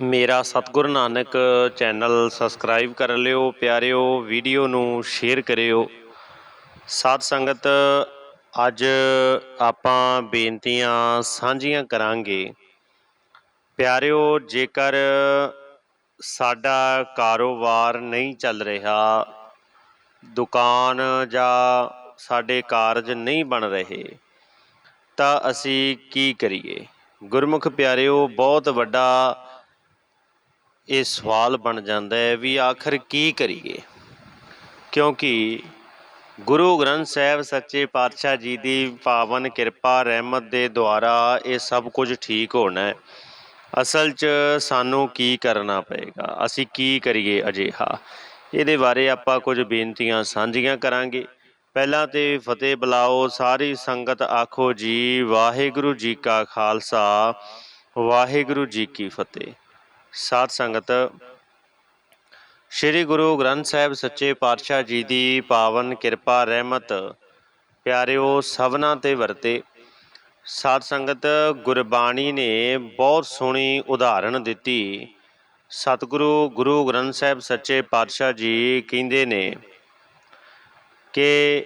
ਮੇਰਾ ਸਤਿਗੁਰ Nanak channel subscribe ਕਰ ਲਿਓ, ਪਿਆਰਿਓ, ਵੀਡੀਓ ਨੂੰ ਸ਼ੇਅਰ ਕਰਿਓ। ਸਾਧ ਸੰਗਤ, ਅੱਜ ਆਪਾਂ ਬੇਨਤੀਆਂ ਸਾਂਝੀਆਂ ਕਰਾਂਗੇ। ਪਿਆਰਿਓ, ਜੇਕਰ ਸਾਡਾ ਕਾਰੋਬਾਰ ਨਹੀਂ ਚੱਲ ਰਿਹਾ, ਦੁਕਾਨ ਜਾਂ ਸਾਡੇ ਕਾਰਜ ਨਹੀਂ ਬਣ ਰਹੇ, ਤਾਂ ਅਸੀਂ ਕੀ ਕਰੀਏ? ਗੁਰਮੁਖ ਪਿਆਰਿਓ, ਬਹੁਤ ਵੱਡਾ ਇਹ ਸਵਾਲ ਬਣ ਜਾਂਦਾ ਹੈ ਵੀ ਆਖਰ ਕੀ ਕਰੀਏ? ਕਿਉਂਕਿ ਗੁਰੂ ਗ੍ਰੰਥ ਸਾਹਿਬ ਸੱਚੇ ਪਾਤਸ਼ਾਹ ਜੀ ਦੀ ਪਾਵਨ ਕਿਰਪਾ, ਰਹਿਮਤ ਦੇ ਦੁਆਰਾ ਇਹ ਸਭ ਕੁਝ ਠੀਕ ਹੋਣਾ ਹੈ। ਅਸਲ 'ਚ ਸਾਨੂੰ ਕੀ ਕਰਨਾ ਪਏਗਾ? ਅਸੀਂ ਕੀ ਕਰੀਏ ਅਜਿਹਾ? ਇਹਦੇ ਬਾਰੇ ਆਪਾਂ ਕੁਝ ਬੇਨਤੀਆਂ ਸਾਂਝੀਆਂ ਕਰਾਂਗੇ। ਪਹਿਲਾਂ ਤੇ ਫਤਿਹ ਬੁਲਾਓ, ਸਾਰੀ ਸੰਗਤ ਆਖੋ ਜੀ, ਵਾਹਿਗੁਰੂ ਜੀ ਕਾ ਖਾਲਸਾ, ਵਾਹਿਗੁਰੂ ਜੀ ਕੀ ਫਤਿਹ। ਸਾਧ ਸੰਗਤ, ਸ੍ਰੀ ਗੁਰੂ ਗ੍ਰੰਥ ਸਾਹਿਬ ਸੱਚੇ ਪਾਤਸ਼ਾਹ ਜੀ ਦੀ ਪਾਵਨ ਕਿਰਪਾ, ਰਹਿਮਤ ਪਿਆਰਿਓ ਸਭਨਾ ਤੇ ਵਰਤੇ। ਸਾਧ ਸੰਗਤ, ਗੁਰਬਾਣੀ ਨੇ ਬਹੁਤ ਸੋਹਣੀ ਉਦਾਹਰਣ ਦਿੱਤੀ। ਸਤਿਗੁਰੂ ਗੁਰੂ ਗ੍ਰੰਥ ਸਾਹਿਬ ਸੱਚੇ ਪਾਤਸ਼ਾਹ ਜੀ ਕਹਿੰਦੇ ਨੇ ਕਿ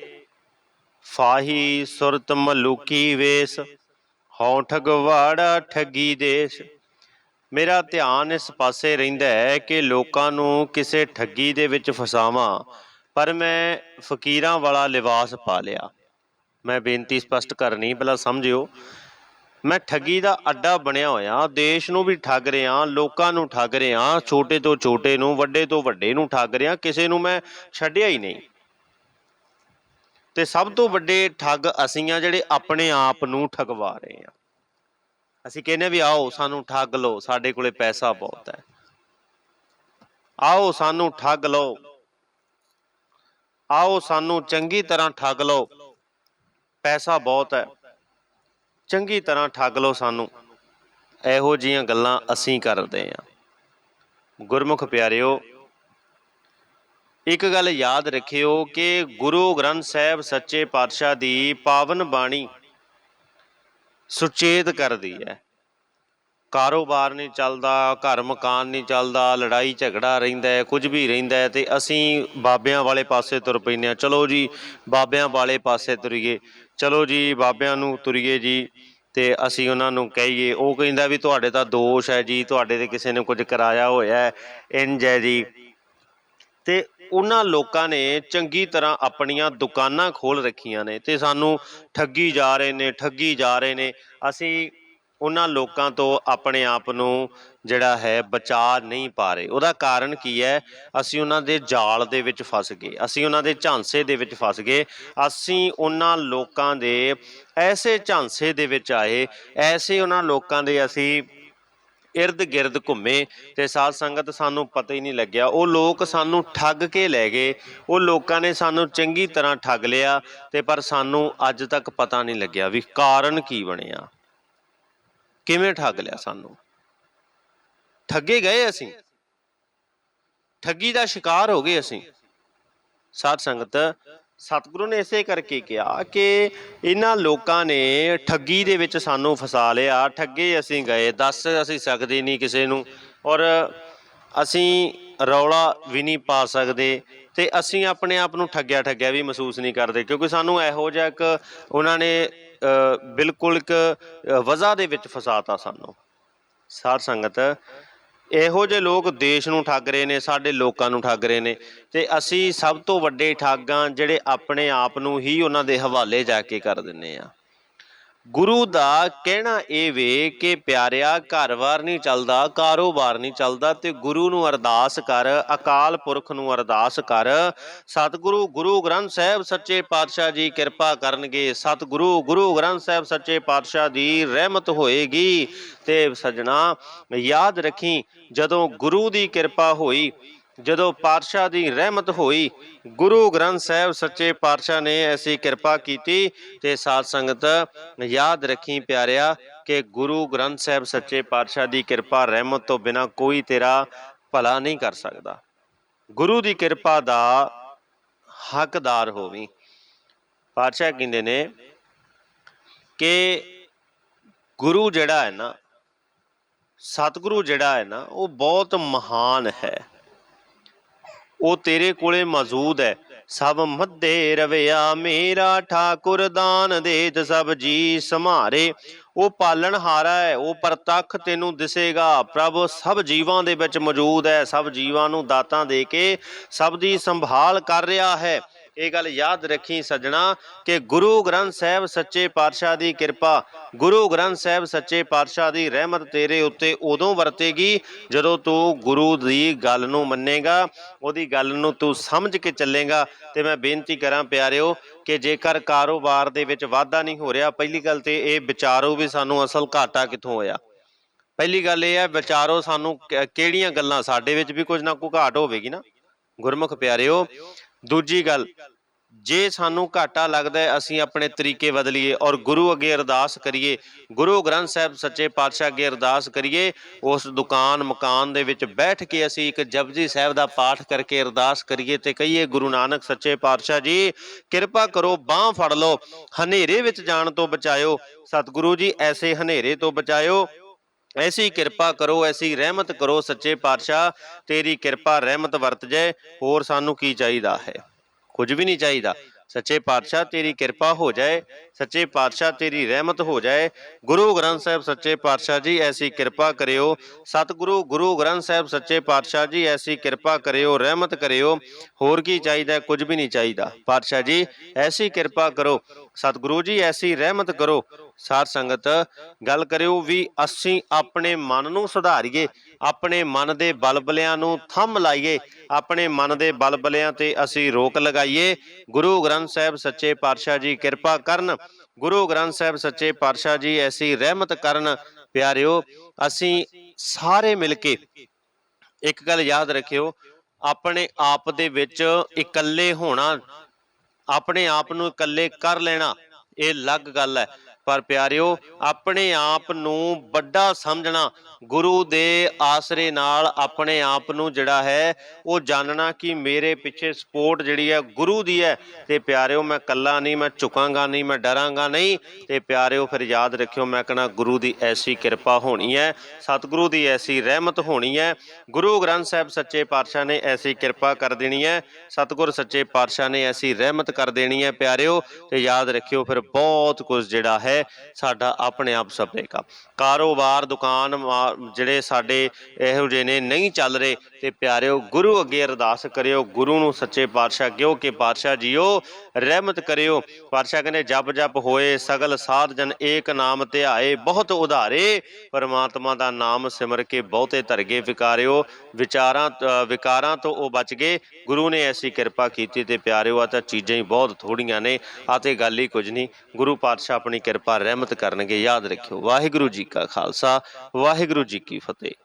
ਫਾਹੀ ਸੁਰਤ ਮਲੂਕੀ ਵੇਸ, ਹਉ ਠਗਵਾੜਾ ਠੱਗੀ ਦੇਸ਼। ਮੇਰਾ ਧਿਆਨ ਇਸ ਪਾਸੇ ਰਹਿੰਦਾ ਹੈ ਕਿ ਲੋਕਾਂ ਨੂੰ ਕਿਸੇ ਠੱਗੀ ਦੇ ਵਿੱਚ ਫਸਾਵਾਂ, ਪਰ ਮੈਂ ਫਕੀਰਾਂ ਵਾਲਾ ਲਿਬਾਸ ਪਾ ਲਿਆ। ਮੈਂ ਬੇਨਤੀ ਸਪਸ਼ਟ ਕਰਨੀ ਪਹਿਲਾਂ ਸਮਝਿਓ। ਮੈਂ ਠੱਗੀ ਦਾ ਅੱਡਾ ਬਣਿਆ ਹੋਇਆ, ਦੇਸ਼ ਨੂੰ ਵੀ ਠੱਗ ਰਿਹਾ, ਲੋਕਾਂ ਨੂੰ ਠੱਗ ਰਿਹਾ, ਛੋਟੇ ਤੋਂ ਛੋਟੇ ਨੂੰ, ਵੱਡੇ ਤੋਂ ਵੱਡੇ ਨੂੰ ਠੱਗ ਰਿਹਾ, ਕਿਸੇ ਨੂੰ ਮੈਂ ਛੱਡਿਆ ਹੀ ਨਹੀਂ। ਤੇ ਸਭ ਤੋਂ ਵੱਡੇ ਠੱਗ ਅਸੀਂ ਆ ਜਿਹੜੇ ਆਪਣੇ ਆਪ ਨੂੰ ਠਗਵਾ ਰਹੇ ਆ ਅਸੀਂ ਕਹਿੰਦੇ ਵੀ ਆਓ, ਸਾਨੂੰ ਠੱਗ ਲਓ, ਸਾਡੇ ਕੋਲੇ ਪੈਸਾ ਬਹੁਤ ਹੈ। ਆਓ, ਸਾਨੂੰ ਠੱਗ ਲਓ। ਆਓ, ਸਾਨੂੰ ਚੰਗੀ ਤਰ੍ਹਾਂ ਠੱਗ ਲਓ। ਪੈਸਾ ਬਹੁਤ ਹੈ। ਚੰਗੀ ਤਰ੍ਹਾਂ ਠੱਗ ਲਓ ਸਾਨੂੰ। ਇਹੋ ਜੀਆਂ ਗੱਲਾਂ ਅਸੀਂ ਕਰਦੇ ਆ ਗੁਰਮੁਖ ਪਿਆਰਿਓ, ਇੱਕ ਗੱਲ ਯਾਦ ਰੱਖਿਓ ਕਿ ਗੁਰੂ ਗ੍ਰੰਥ ਸਾਹਿਬ ਸੱਚੇ ਪਾਤਸ਼ਾਹ ਦੀ ਪਾਵਨ ਬਾਣੀ ਸੁਚੇਤ ਕਰਦੀ ਹੈ। ਕਾਰੋਬਾਰ ਨਹੀਂ ਚੱਲਦਾ, ਘਰ ਮਕਾਨ ਨਹੀਂ ਚੱਲਦਾ, ਲੜਾਈ ਝਗੜਾ ਰਹਿੰਦਾ ਕੁਝ ਵੀ ਰਹਿੰਦਾ ਹੈ ਤੇ ਅਸੀਂ ਬਾਬਿਆਂ ਵਾਲੇ ਪਾਸੇ ਤੁਰ ਪੈਂਦੇ ਆ ਚਲੋ ਜੀ, ਬਾਬਿਆਂ ਵਾਲੇ ਪਾਸੇ ਤੁਰੀਏ। ਚਲੋ ਜੀ, ਬਾਬਿਆਂ ਨੂੰ ਤੁਰੀਏ ਜੀ ਤੇ ਅਸੀਂ ਉਹਨਾਂ ਨੂੰ ਕਹੀਏ, ਉਹ ਕਹਿੰਦਾ ਵੀ ਤੁਹਾਡੇ ਤਾਂ ਦੋਸ਼ ਹੈ ਜੀ, ਤੁਹਾਡੇ ਤੇ ਕਿਸੇ ਨੇ ਕੁਝ ਕਰਾਇਆ ਹੋਇਆ ਹੈ ਇੰਜ ਹੈ ਜੀ। ਤੇ ਉਹਨਾਂ ਲੋਕਾਂ ਨੇ ਚੰਗੀ ਤਰ੍ਹਾਂ ਆਪਣੀਆਂ ਦੁਕਾਨਾਂ ਖੋਲ ਰੱਖੀਆਂ ਨੇ ਤੇ ਸਾਨੂੰ ਠੱਗੀ ਜਾ ਰਹੇ ਨੇ, ਠੱਗੀ ਜਾ ਰਹੇ ਨੇ। ਅਸੀਂ ਉਹਨਾਂ ਲੋਕਾਂ ਤੋਂ ਆਪਣੇ ਆਪ ਨੂੰ ਜਿਹੜਾ ਹੈ ਬਚਾ ਨਹੀਂ ਪਾ ਰਹੇ। ਉਹਦਾ ਕਾਰਨ ਕੀ ਹੈ? ਅਸੀਂ ਉਹਨਾਂ ਦੇ ਜਾਲ ਦੇ ਵਿੱਚ ਫਸ ਗਏ। ਅਸੀਂ ਉਹਨਾਂ ਦੇ ਝਾਂਸੇ ਦੇ ਵਿੱਚ ਫਸ ਗਏ। ਅਸੀਂ ਉਹਨਾਂ ਲੋਕਾਂ ਦੇ ਐਸੇ ਝਾਂਸੇ ਦੇ ਵਿੱਚ ਆਏ। ਐਸੇ ਉਹਨਾਂ ਲੋਕਾਂ ਦੇ ਅਸੀਂ ਇਰਦ ਗਿਰਦ ਘੁੰਮੇ ਤੇ ਸਾਧ ਸੰਗਤ ਸਾਨੂੰ ਪਤਾ ਹੀ ਨਹੀਂ ਲੱਗਿਆ। ਉਹ ਲੋਕ ਸਾਨੂੰ ਠੱਗ ਕੇ ਲੈ ਗਏ। ਉਹ ਲੋਕਾਂ ਨੇ ਸਾਨੂੰ ਚੰਗੀ ਤਰ੍ਹਾਂ ਠੱਗ ਲਿਆ ਤੇ ਪਰ ਸਾਨੂੰ ਅੱਜ ਤੱਕ ਪਤਾ ਨਹੀਂ ਲੱਗਿਆ ਵੀ ਕਾਰਨ ਕੀ ਬਣਿਆ। ਕਿਵੇਂ ਠੱਗ ਲਿਆ ਸਾਨੂੰ? ਠੱਗੇ ਗਏ ਅਸੀਂ। ਠੱਗੀ ਦਾ ਸ਼ਿਕਾਰ ਹੋ ਗਏ ਅਸੀਂ। ਸਾਧ ਸੰਗਤ, ਸਤਿਗੁਰੂ ਨੇ ਇਸੇ ਕਰਕੇ ਕਿਹਾ ਕਿ ਇਹਨਾਂ ਲੋਕਾਂ ਨੇ ਠੱਗੀ ਦੇ ਵਿੱਚ ਸਾਨੂੰ ਫਸਾ ਲਿਆ। ਠੱਗੇ ਅਸੀਂ ਗਏ, ਦੱਸ ਅਸੀਂ ਸਕਦੇ ਨਹੀਂ ਕਿਸੇ ਨੂੰ ਔਰ ਅਸੀਂ ਰੌਲਾ ਵੀ ਨਹੀਂ ਪਾ ਸਕਦੇ। ਤੇ ਅਸੀਂ ਆਪਣੇ ਆਪ ਨੂੰ ਠੱਗਿਆ ਠੱਗਿਆ ਵੀ ਮਹਿਸੂਸ ਨਹੀਂ ਕਰਦੇ, ਕਿਉਂਕਿ ਸਾਨੂੰ ਇਹੋ ਜਿਹਾ ਇੱਕ ਉਹਨਾਂ ਨੇ ਬਿਲਕੁਲ ਇੱਕ ਵਜ੍ਹਾ ਦੇ ਵਿੱਚ ਫਸਾਤਾ ਸਾਨੂੰ। ਸਾਧ ਸੰਗਤ, ਇਹੋ ਜਿਹੇ ਲੋਕ ਦੇਸ਼ ਨੂੰ ਠੱਗ ਰਹੇ ਨੇ, ਸਾਡੇ ਲੋਕਾਂ ਨੂੰ ਠੱਗ ਰਹੇ ਨੇ, ਤੇ ਅਸੀਂ ਸਭ ਤੋਂ ਵੱਡੇ ਠੱਗਾਂ ਜਿਹੜੇ ਆਪਣੇ ਆਪ ਨੂੰ ਹੀ ਉਹਨਾਂ ਦੇ ਹਵਾਲੇ ਜਾ ਕੇ ਕਰ ਦਿੰਨੇ ਆ ਗੁਰੂ ਦਾ ਕਹਿਣਾ ਇਹ ਵੇ ਕਿ ਪਿਆਰਿਆ ਘਰ-ਬਾਰ ਨਹੀਂ ਚੱਲਦਾ, ਕਾਰੋਬਾਰ ਨਹੀਂ ਚੱਲਦਾ ਤੇ ਗੁਰੂ ਨੂੰ ਅਰਦਾਸ ਕਰ, ਅਕਾਲ ਪੁਰਖ ਨੂੰ ਅਰਦਾਸ ਕਰ। ਸਤਿਗੁਰੂ, ਗੁਰੂ ਗ੍ਰੰਥ ਸਾਹਿਬ ਸੱਚੇ ਪਾਤਸ਼ਾਹ ਜੀ ਕਿਰਪਾ ਕਰਨਗੇ। ਸਤਿਗੁਰੂ, ਗੁਰੂ ਗ੍ਰੰਥ ਸਾਹਿਬ ਸੱਚੇ ਪਾਤਸ਼ਾਹ ਦੀ ਰਹਿਮਤ ਹੋਏਗੀ ਤੇ ਸਜਣਾ, ਯਾਦ ਰੱਖੀ, ਜਦੋਂ ਗੁਰੂ ਦੀ ਕਿਰਪਾ ਹੋਈ ਜਦੋਂ ਪਾਤਸ਼ਾਹ ਦੀ ਰਹਿਮਤ ਹੋਈ, ਗੁਰੂ ਗ੍ਰੰਥ ਸਾਹਿਬ ਸੱਚੇ ਪਾਤਸ਼ਾਹ ਨੇ ਐਸੀ ਕਿਰਪਾ ਕੀਤੀ ਤੇ ਸਾਧ ਸੰਗਤ ਯਾਦ ਰੱਖੀ ਪਿਆਰਿਆ ਕਿ ਗੁਰੂ ਗ੍ਰੰਥ ਸਾਹਿਬ ਸੱਚੇ ਪਾਤਸ਼ਾਹ ਦੀ ਕਿਰਪਾ ਰਹਿਮਤ ਤੋਂ ਬਿਨਾ ਕੋਈ ਤੇਰਾ ਭਲਾ ਨਹੀਂ ਕਰ ਸਕਦਾ। ਗੁਰੂ ਦੀ ਕਿਰਪਾ ਦਾ ਹੱਕਦਾਰ ਹੋਵੀਂ। ਪਾਤਸ਼ਾਹ ਕਹਿੰਦੇ ਨੇ ਕਿ ਗੁਰੂ ਜਿਹੜਾ ਹੈ ਨਾ, ਸਤਿਗੁਰੂ ਜਿਹੜਾ ਹੈ ਨਾ, ਉਹ ਬਹੁਤ ਮਹਾਨ ਹੈ। ਉਹ ਤੇਰੇ ਕੋਲੇ ਮੌਜੂਦ ਹੈ। ਸਭ ਮੱਧੇ ਰਵਿਆ, ਮੇਰਾ ਠਾਕੁਰ ਦਾਨ ਦੇਤ ਸਭ ਜੀ ਸਮਾਰੇ ਉਹ ਪਾਲਣਹਾਰਾ ਹੈ, ਉਹ ਪ੍ਰਤੱਖ ਤੈਨੂੰ ਦਿਸੇਗਾ। ਪ੍ਰਭ, ਸਭ ਜੀਵਾਂ ਦੇ ਵਿੱਚ ਮੌਜੂਦ ਹੈ, ਸਭ ਜੀਵਾਂ ਨੂੰ ਦਾਤਾਂ ਦੇ ਕੇ ਸਭ ਦੀ ਸੰਭਾਲ ਕਰ ਰਿਹਾ ਹੈ। ਇਹ ਗੱਲ ਯਾਦ ਰੱਖੀ ਸੱਜਣਾ ਕਿ ਗੁਰੂ ਗ੍ਰੰਥ ਸਾਹਿਬ ਸੱਚੇ ਪਾਤਸ਼ਾਹ ਦੀ ਕਿਰਪਾ, ਗੁਰੂ ਗ੍ਰੰਥ ਸਾਹਿਬ ਸੱਚੇ ਪਾਤਸ਼ਾਹ ਦੀ ਰਹਿਮਤ ਤੇਰੇ ਉੱਤੇ ਉਦੋਂ ਵਰਤੇਗੀ ਜਦੋਂ ਤੂੰ ਗੁਰੂ ਦੀ ਗੱਲ ਨੂੰ ਮੰਨੇਗਾ, ਉਹਦੀ ਗੱਲ ਨੂੰ ਤੂੰ ਸਮਝ ਕੇ ਚੱਲੇਗਾ। ਤੇ ਮੈਂ ਬੇਨਤੀ ਕਰਾਂ ਪਿਆਰਿਓ ਕਿ ਜੇਕਰ ਕਾਰੋਬਾਰ ਦੇ ਵਿੱਚ ਵਾਧਾ ਨਹੀਂ ਹੋ ਰਿਹਾ, ਪਹਿਲੀ ਗੱਲ ਤੇ ਇਹ ਵਿਚਾਰੋ ਵੀ ਸਾਨੂੰ ਅਸਲ ਘਾਟਾ ਕਿੱਥੋਂ ਹੋਇਆ। ਪਹਿਲੀ ਗੱਲ ਇਹ ਹੈ, ਵਿਚਾਰੋ ਸਾਨੂੰ ਕਿਹੜੀਆਂ ਗੱਲਾਂ ਸਾਡੇ ਵਿੱਚ ਵੀ ਕੁਝ ਨਾ ਕੋਈ ਘਾਟ ਹੋਵੇਗੀ ਨਾ। ਗੁਰਮੁਖ ਪਿਆਰਿਓ ਦੂਜੀ ਗੱਲ, ਜੇ ਸਾਨੂੰ ਘਾਟਾ ਲੱਗਦਾ ਅਸੀਂ ਆਪਣੇ ਤਰੀਕੇ ਬਦਲੀਏ ਔਰ ਗੁਰੂ ਅੱਗੇ ਅਰਦਾਸ ਕਰੀਏ, ਗੁਰੂ ਗ੍ਰੰਥ ਸਾਹਿਬ ਸੱਚੇ ਪਾਤਸ਼ਾਹ ਅੱਗੇ ਅਰਦਾਸ ਕਰੀਏ, ਉਸ ਦੁਕਾਨ ਮਕਾਨ ਦੇ ਵਿੱਚ ਬੈਠ ਕੇ ਅਸੀਂ ਇੱਕ ਜਪਜੀ ਸਾਹਿਬ ਦਾ ਪਾਠ ਕਰਕੇ ਅਰਦਾਸ ਕਰੀਏ ਤੇ ਕਹੀਏ, ਗੁਰੂ ਨਾਨਕ ਸੱਚੇ ਪਾਤਸ਼ਾਹ ਜੀ, ਕਿਰਪਾ ਕਰੋ, ਬਾਹ ਫੜ ਲਓ, ਹਨੇਰੇ ਵਿੱਚ ਜਾਣ ਤੋਂ ਬਚਾਇਓ, ਸਤਿਗੁਰੂ ਜੀ, ਐਸੇ ਹਨੇਰੇ ਤੋਂ ਬਚਾਇਓ ਐਸੀ ਕਿਰਪਾ ਕਰੋ ਐਸੀ ਰਹਿਮਤ ਕਰੋ ਸੱਚੇ ਪਾਤਸ਼ਾਹ ਤੇਰੀ ਕਿਰਪਾ ਰਹਿਮਤ ਵਰਤ ਜਾਏ ਹੋਰ ਸਾਨੂੰ ਕੀ ਚਾਹੀਦਾ ਹੈ ਕੁਝ ਵੀ ਨਹੀਂ ਚਾਹੀਦਾ ਸੱਚੇ ਪਾਤਸ਼ਾਹ ਤੇਰੀ ਕਿਰਪਾ ਹੋ ਜਾਏ ਸੱਚੇ ਪਾਤਸ਼ਾਹ ਤੇਰੀ ਰਹਿਮਤ ਹੋ ਜਾਏ ਗੁਰੂ ਗ੍ਰੰਥ ਸਾਹਿਬ ਸੱਚੇ ਪਾਤਸ਼ਾਹ ਜੀ ਐਸੀ ਕਿਰਪਾ ਕਰਿਓ ਸਤਿਗੁਰੂ ਗੁਰੂ ਗ੍ਰੰਥ ਸਾਹਿਬ ਸੱਚੇ ਪਾਤਸ਼ਾਹ ਜੀ ਐਸੀ ਕਿਰਪਾ ਕਰਿਓ ਰਹਿਮਤ ਕਰਿਓ ਹੋਰ ਕੀ ਚਾਹੀਦਾ ਹੈ? ਕੁਝ ਵੀ ਨਹੀਂ ਚਾਹੀਦਾ ਪਾਤਸ਼ਾਹ ਜੀ ਐਸੀ ਕਿਰਪਾ ਕਰੋ ਸਤਿਗੁਰੂ ਜੀ ਐਸੀ ਰਹਿਮਤ ਕਰੋ ਸਾਧ ਸੰਗਤ, ਗੱਲ ਕਰਿਓ ਵੀ ਅਸੀਂ ਆਪਣੇ ਮਨ ਨੂੰ ਸੁਧਾਰੀਏ, ਆਪਣੇ ਮਨ ਦੇ ਬਲਬਲਿਆਂ ਨੂੰ ਥੰਮ ਲਾਈਏ, ਆਪਣੇ ਮਨ ਦੇ ਬਲਬਲਿਆਂ ਤੇ ਅਸੀਂ ਰੋਕ ਲਗਾਈਏ। ਗੁਰੂ ਗ੍ਰੰਥ ਸਾਹਿਬ ਸੱਚੇ ਪਾਤਸ਼ਾਹ ਜੀ ਕਿਰਪਾ ਕਰਨ, ਗੁਰੂ ਗ੍ਰੰਥ ਸਾਹਿਬ ਸੱਚੇ ਪਾਤਸ਼ਾਹ ਜੀ ਐਸੀ ਰਹਿਮਤ ਕਰਨ। ਪਿਆਰਿਓ, ਅਸੀਂ ਸਾਰੇ ਮਿਲ ਕੇ ਇੱਕ ਗੱਲ ਯਾਦ ਰੱਖਿਓ, ਆਪਣੇ ਆਪ ਦੇ ਵਿੱਚ ਇਕੱਲੇ ਹੋਣਾ, ਆਪਣੇ ਆਪ ਨੂੰ ਇਕੱਲੇ ਕਰ ਲੈਣਾ, ਇਹ ਅਲੱਗ ਗੱਲ ਹੈ। ਪਰ ਪਿਆਰਿਓ, ਆਪਣੇ ਆਪ ਨੂੰ ਵੱਡਾ ਸਮਝਣਾ ਗੁਰੂ ਦੇ ਆਸਰੇ ਨਾਲ ਆਪਣੇ ਆਪ ਨੂੰ ਜਿਹੜਾ ਹੈ, ਉਹ ਜਾਣਨਾ ਕਿ ਮੇਰੇ ਪਿੱਛੇ ਸਪੋਰਟ ਜਿਹੜੀ ਹੈ ਗੁਰੂ ਦੀ ਹੈ। ਤੇ ਪਿਆਰਿਓ, ਮੈਂ ਕੱਲਾ ਨਹੀਂ, ਮੈਂ ਝੁਕਾਂਗਾ ਨਹੀਂ, ਮੈਂ ਡਰਾਂਗਾ ਨਹੀਂ। ਤੇ ਪਿਆਰਿਓ, ਫਿਰ ਯਾਦ ਰੱਖਿਓ, ਮੈਂ ਕਹਣਾ ਗੁਰੂ ਦੀ ਐਸੀ ਕਿਰਪਾ ਹੋਣੀ ਹੈ, ਸਤਿਗੁਰੂ ਦੀ ਐਸੀ ਰਹਿਮਤ ਹੋਣੀ ਹੈ। ਗੁਰੂ ਗ੍ਰੰਥ ਸਾਹਿਬ ਸੱਚੇ ਪਾਤਸ਼ਾਹ ਨੇ ਐਸੀ ਕਿਰਪਾ ਕਰ ਦੇਣੀ ਹੈ, ਸਤਿਗੁਰ ਸੱਚੇ ਪਾਤਸ਼ਾਹ ਨੇ ਐਸੀ ਰਹਿਮਤ ਕਰ ਦੇਣੀ ਹੈ, ਪਿਆਰਿਓ। ਤੇ ਯਾਦ ਰੱਖਿਓ, ਫਿਰ ਬਹੁਤ ਕੁਝ ਜਿਹੜਾ ਹੈ ਸਾਡਾ ਆਪਣੇ ਆਪ ਸਪਰੇਗਾ ਕਾਰੋਬਾਰ, ਦੁਕਾਨ, ਮਾ- ਜਿਹੜੇ ਸਾਡੇ ਇਹੋ ਜਿਹੇ ਨੇ, ਨਹੀਂ ਚੱਲ ਰਹੇ, ਤੇ ਪਿਆਰਿਓ, ਗੁਰੂ ਅੱਗੇ ਅਰਦਾਸ ਕਰਿਓ, ਗੁਰੂ ਨੂੰ ਸੱਚੇ ਪਾਤਸ਼ਾਹ ਕਿਉ ਕਿ ਪਾਤਸ਼ਾਹ ਜੀਓ, ਰਹਿਮਤ ਕਰਿਓ। ਪਾਤਸ਼ਾਹ ਕਹਿੰਦੇ, ਜਪ ਜਪ ਹੋਏ, ਸਗਲ ਸਾਧ ਜਨ ਏਕ ਨਾਮ ਧਿਆਏ ਬਹੁਤ ਉਧਾਰੇ, ਪਰਮਾਤਮਾ ਦਾ ਨਾਮ ਸਿਮਰ ਕੇ ਬਹੁਤੇ ਧਰਗੇ ਵਿਕਾਰਿਓ। ਵਿਚਾਰਾਂ ਵਿਕਾਰਾਂ ਤੋਂ ਉਹ ਬਚ ਗਏ, ਗੁਰੂ ਨੇ ਐਸੀ ਕਿਰਪਾ ਕੀਤੀ ਤੇ ਪਿਆਰਿਓ ਆ ਤਾਂ ਚੀਜ਼ਾਂ ਹੀ ਬਹੁਤ ਥੋੜੀਆਂ ਨੇ ਆ ਤੇ ਗੱਲ ਹੀ ਕੁਝ ਨਹੀਂ। ਗੁਰੂ ਪਾਤਸ਼ਾਹ ਆਪਣੀ ਕਿਰਪਾ ਰਹਿਮਤ ਕਰਨਗੇ ਯਾਦ ਰੱਖਿਓ। ਵਾਹਿਗੁਰੂ ਜੀ ਕਾ ਖਾਲਸਾ ਵਾਹਿਗੁਰੂ ਜੀ ਕੀ ਫਤਿਹ।